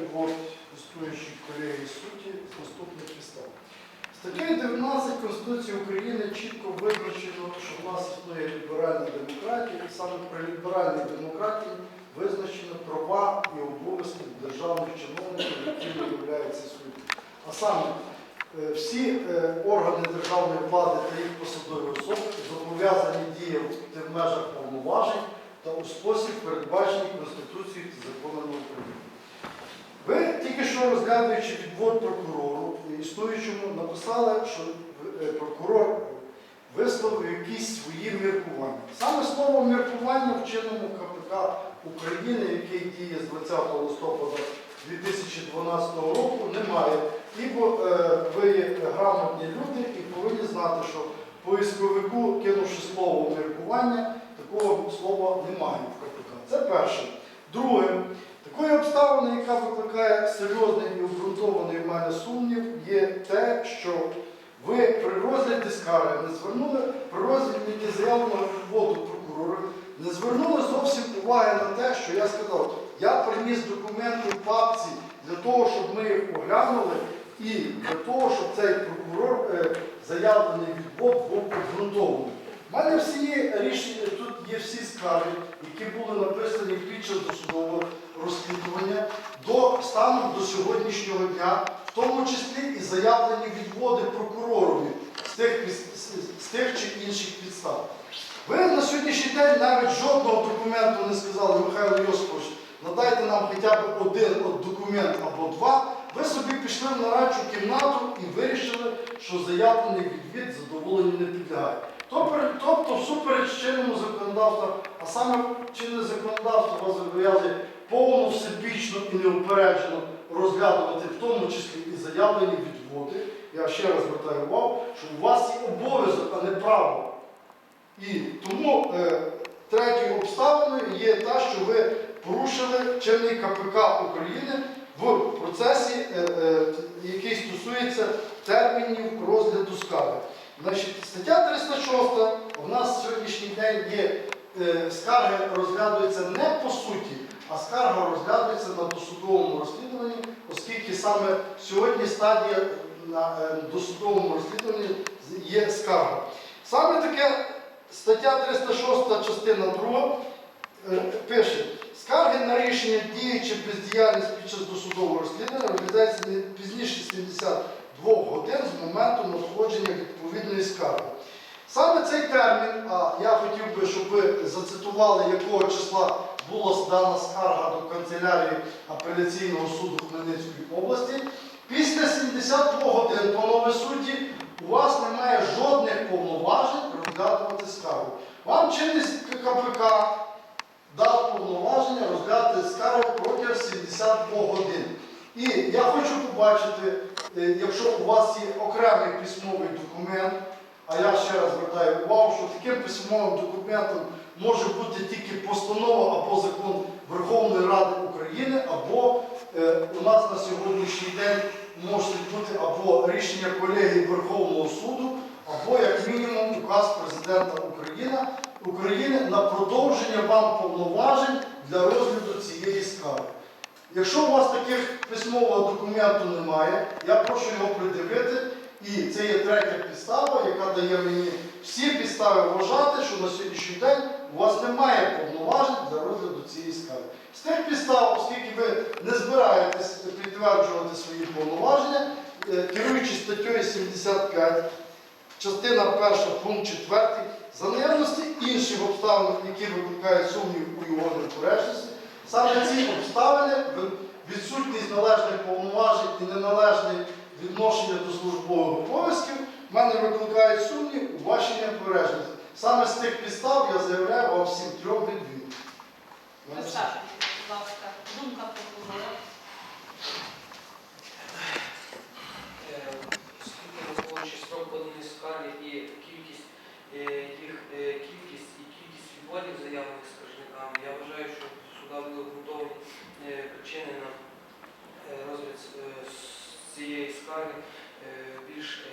відвод існуючої колегії судді з наступних підстав. Статтею 19 Конституції України чітко визначено, що в нас існує ліберальна демократія, і саме при ліберальній демократії визначено права і обов'язки державних чиновників, якими являються судді. А саме е, всі е, органи державної влади та їх посадові особи зобов'язані діяти в межах повноважень та у спосіб, передбачений Конституцією та законами України. Ви тільки що розглядаючи відвод прокурору існуючому, написали, що е, прокурор висловив якісь свої міркування. Саме слово міркування в чинному КПК України, який діє з 20 листопада 2012 року, немає. Ібо е, ви є грамотні люди і повинні знати, що поисковику, кинувши слово міркування, такого слова немає в КПК. Це перше. Друге, такою обставиною, яка викликає серйозний і обґрунтований в мене сумнів, є те, що ви при розгляді скарги не звернули при розгляді заявленого відводу прокурора, не звернули зовсім уваги на те, що я сказав, я приніс документи в папці для того, щоб ми їх оглянули, і для того, щоб цей прокурор е, заявлений відвод був обґрунтований. У мене всі рішення, тут є всі скарги, які були написані під час досудового розслідування до стану до сьогоднішнього дня, в тому числі і заявлені відводи прокуророві з тих, з- тих чи інших підстав. Ви на сьогоднішній день навіть жодного документу не сказали, Михайло Йосипович, надайте нам хоча б один от документ або два. Ви собі пішли в нарадчу кімнату і вирішили, що заявлений відвід задоволенню не підлягає. Тобто, тобто всупереч чинному законодавству, а саме чинне законодавство вас зобов'язує повно, всебічно і неупереджено розглядувати, в тому числі і заявлені відводи. Я ще раз звертаю увагу, що у вас є обов'язок, а не право. І тому е, третьою обставиною є та, що ви порушили чинний КПК України в процесі, е, е, який стосується термінів розгляду скарги. Значить, стаття 306 у нас сьогоднішній день є скарги розглядаються не по суті, а скарга розглядується на досудовому розслідуванні, оскільки саме сьогодні стадія на е, досудовому розслідуванні є скарга. Саме таке стаття 306 частина 2 е, пише, скарги на рішення дії чи бездіяльність під час досудового розслідування розглядається пізніше 72 годин з моменту надходження відповідної скарги. Саме цей термін, а я хотів би, щоб ви зацитували, якого числа була здана скарга до канцелярії апеляційного суду Хмельницької області. Після 72 годин, панове судді, у вас немає жодних повноважень розглядувати скаргу. Вам чинний КПК дав повноваження розглядати скаргу протягом 72 годин. І я хочу побачити, е, якщо у вас є окремий письмовий документ, а я ще раз звертаю увагу, що таким письмовим документом може бути тільки постанова або закон Верховної Ради України, або е, у нас на сьогоднішній день може бути або рішення колегії Верховного суду, або як мінімум указ президента України, України на продовження вам повноважень для розгляду цієї скарги. Якщо у вас таких письмового документу немає, я прошу його придивити. І це є третя підстава, яка дає мені всі підстави вважати, що на сьогоднішній день у вас немає повноважень для розгляду цієї скарги. З тих підстав, оскільки ви не збираєтесь підтверджувати свої повноваження, е, керуючись статтею 75, частина 1, пункт 4, за наявності інших обставин, які викликають сумнів у його неперечності, саме ці обставини, відсутність належних повноважень і неналежне відношення до службових обов'язків, в мене викликають сумнів у вашій необережності. Саме з тих підстав я заявляю вам всім трьом відвід. Розкажіть, будь ласка, думка прокурора. Е, Оскільки враховуючи строк поданої скарги і кількість е, їх е, кількість і кількість відводів заявлених скаржниками, я вважаю, що сюди були обґрунтовані е, причини на е, розгляд е, з цієї скарги е, більш